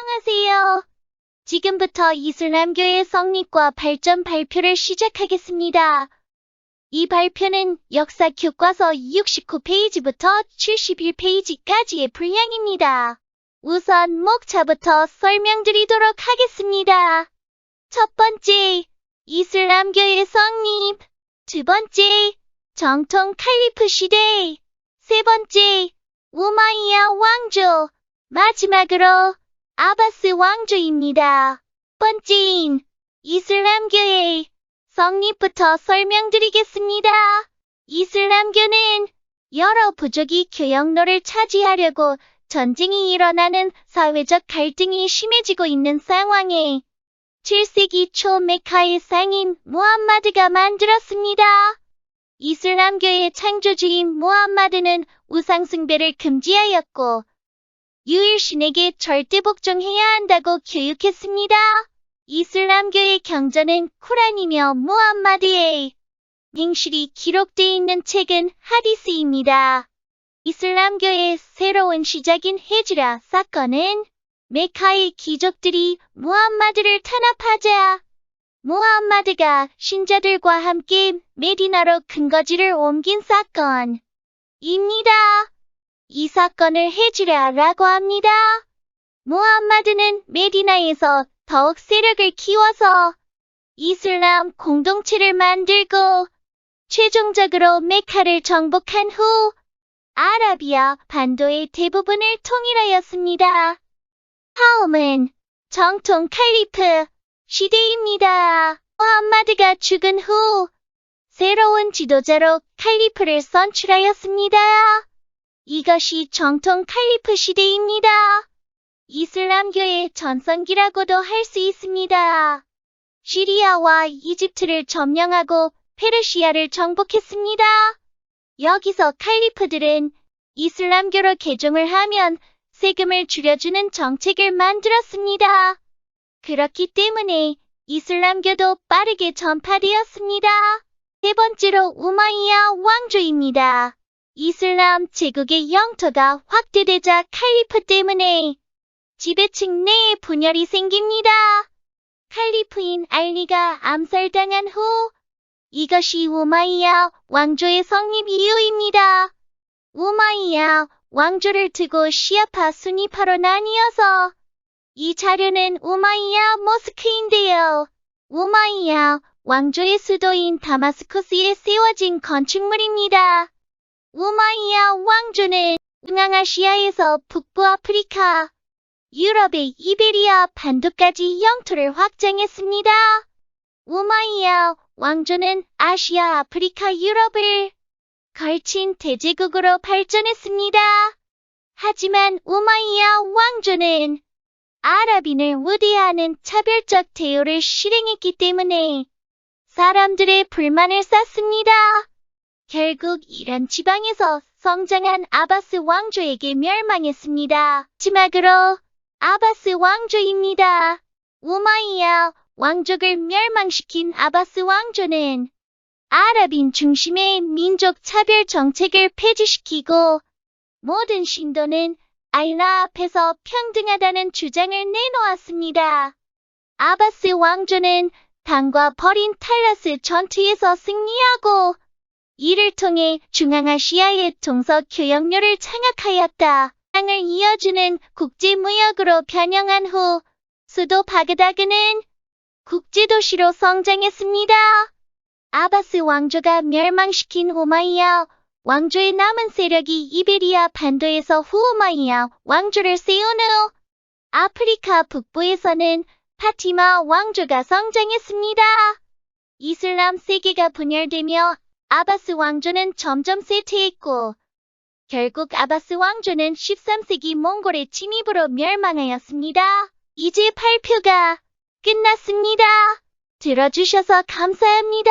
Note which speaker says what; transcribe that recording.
Speaker 1: 안녕하세요. 지금부터 이슬람교의 성립과 발전 발표를 시작하겠습니다. 이 발표는 역사 교과서 69페이지부터 71페이지까지의 분량입니다. 우선 목차부터 설명드리도록 하겠습니다. 첫 번째, 이슬람교의 성립. 두 번째, 정통 칼리프 시대. 세 번째, 우마이야 왕조. 마지막으로 아바스 왕조입니다. 번째인 이슬람교의 성립부터 설명드리겠습니다. 이슬람교는 여러 부족이 교역로를 차지하려고 전쟁이 일어나는 사회적 갈등이 심해지고 있는 상황에 7세기 초 메카의 상인 무함마드가 만들었습니다. 이슬람교의 창조주인 무함마드는 우상숭배를 금지하였고 유일신에게 절대 복종해야 한다고 교육했습니다. 이슬람교의 경전은 쿠란이며 무함마드의 맹실이 기록되어 있는 책은 하디스입니다. 이슬람교의 새로운 시작인 헤지라 사건은 메카의 귀족들이 무함마드를 탄압하자 무함마드가 신자들과 함께 메디나로 근거지를 옮긴 사건입니다. 이 사건을 헤지라라고 합니다. 무함마드는 메디나에서 더욱 세력을 키워서 이슬람 공동체를 만들고 최종적으로 메카를 정복한 후 아라비아 반도의 대부분을 통일하였습니다. 다음은 정통 칼리프 시대입니다. 무함마드가 죽은 후 새로운 지도자로 칼리프를 선출하였습니다. 이것이 정통 칼리프 시대입니다. 이슬람교의 전성기라고도 할 수 있습니다. 시리아와 이집트를 점령하고 페르시아를 정복했습니다. 여기서 칼리프들은 이슬람교로 개종을 하면 세금을 줄여주는 정책을 만들었습니다. 그렇기 때문에 이슬람교도 빠르게 전파되었습니다. 세 번째로 우마이야 왕조입니다. 이슬람 제국의 영토가 확대되자 칼리프 때문에 지배층 내에 분열이 생깁니다. 칼리프인 알리가 암살당한 후 이것이 우마이야 왕조의 성립 이유입니다. 우마이야 왕조를 두고 시아파 순위파로 나뉘어서 이 자료는 우마이야 모스크인데요. 우마이야 왕조의 수도인 다마스쿠스에 세워진 건축물입니다. 우마이야 왕조는 중앙아시아에서 북부 아프리카, 유럽의 이베리아 반도까지 영토를 확장했습니다. 우마이야 왕조는 아시아, 아프리카, 유럽을 걸친 대제국으로 발전했습니다. 하지만 우마이야 왕조는 아랍인을 우대하는 차별적 대우를 실행했기 때문에 사람들의 불만을 샀습니다. 결국 이란 지방에서 성장한 아바스 왕조에게 멸망했습니다. 마지막으로 아바스 왕조입니다. 우마이야 왕족을 멸망시킨 아바스 왕조는 아랍인 중심의 민족 차별 정책을 폐지시키고 모든 신도는 알라 앞에서 평등하다는 주장을 내놓았습니다. 아바스 왕조는 당과 버린 탈라스 전투에서 승리하고 이를 통해 중앙아시아의 동서 교역로를 장악하였다. 땅을 이어주는 국제무역으로 변형한 후 수도 바그다그는 국제도시로 성장했습니다. 아바스 왕조가 멸망시킨 호마이야 왕조의 남은 세력이 이베리아 반도에서 후오마이야 왕조를 세운 후 아프리카 북부에서는 파티마 왕조가 성장했습니다. 이슬람 세계가 분열되며 아바스 왕조는 점점 쇠퇴했고 결국 아바스 왕조는 13세기 몽골의 침입으로 멸망하였습니다. 이제 발표가 끝났습니다. 들어주셔서 감사합니다.